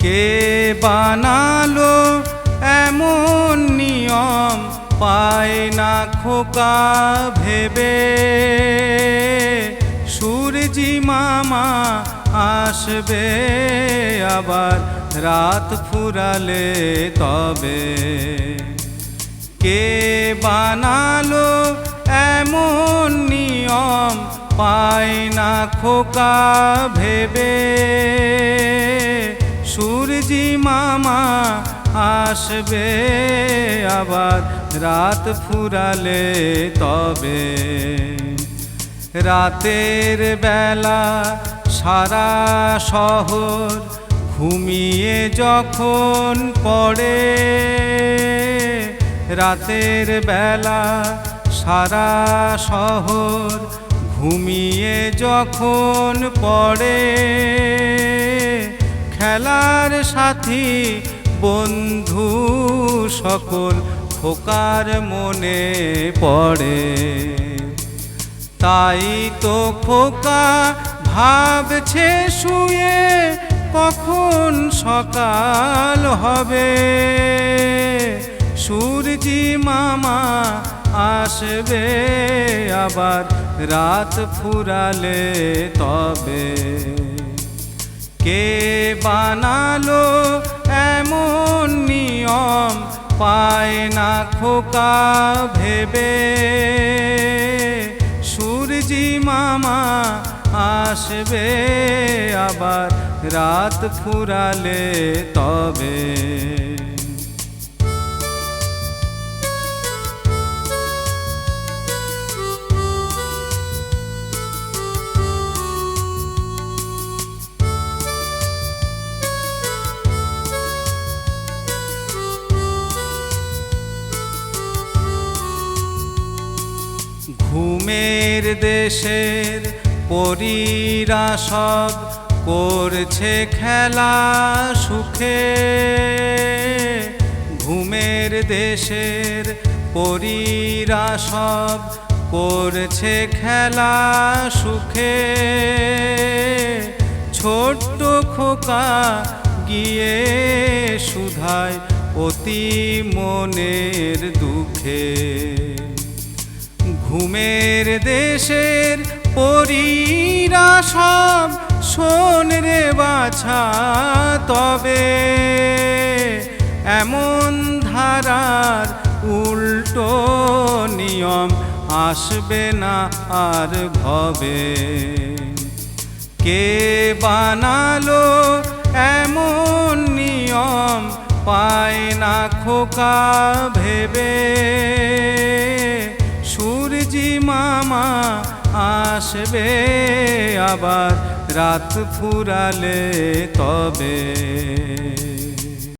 কে বানালো এমন নিয়ম পায় না খোকা ভেবে? সূর্যি মামা আসবে আবার রাত ফুরালে তবে। কে বানালো এমন নিয়ম পায় না খোকা ভেবে? আসবে আবার রাত ফুরালে তবে। রাতের বেলা সারা শহর ঘুমিয়ে যখন পড়ে, রাতের বেলা সারা শহর ঘুমিয়ে যখন পড়ে, খেলার সাথী বন্ধু সকল খোকার মনে পড়ে। তাই তো খোকা ভাবছে শুয়ে কখন সকাল হবে। সূর্যি মামা আসবে আবার রাত ফুরালে তবে। কে বানালো নিয়ম পায় না খোকা ভেবে। সূর্যি মামা আসবে আবার রাত ফুরালে তবে। ঘুমের দেশের পরীরা সব করছে খেলা সুখে। ঘুমের দেশের পরীরা সব করছে খেলা সুখে। ছোট্ট খোকা গিয়ে সুধায় অতি মনের দুঃখে। ঘুমের দেশের পরীরা সব শোন বাছা। তবে এমন ধারার উল্টো নিয়ম আসবে না আর ভবে। কে বানালো এমন নিয়ম পায় না খোকা ভেবে? সূর্যি মামা আসবে আবার রাত ফুরালে তবে।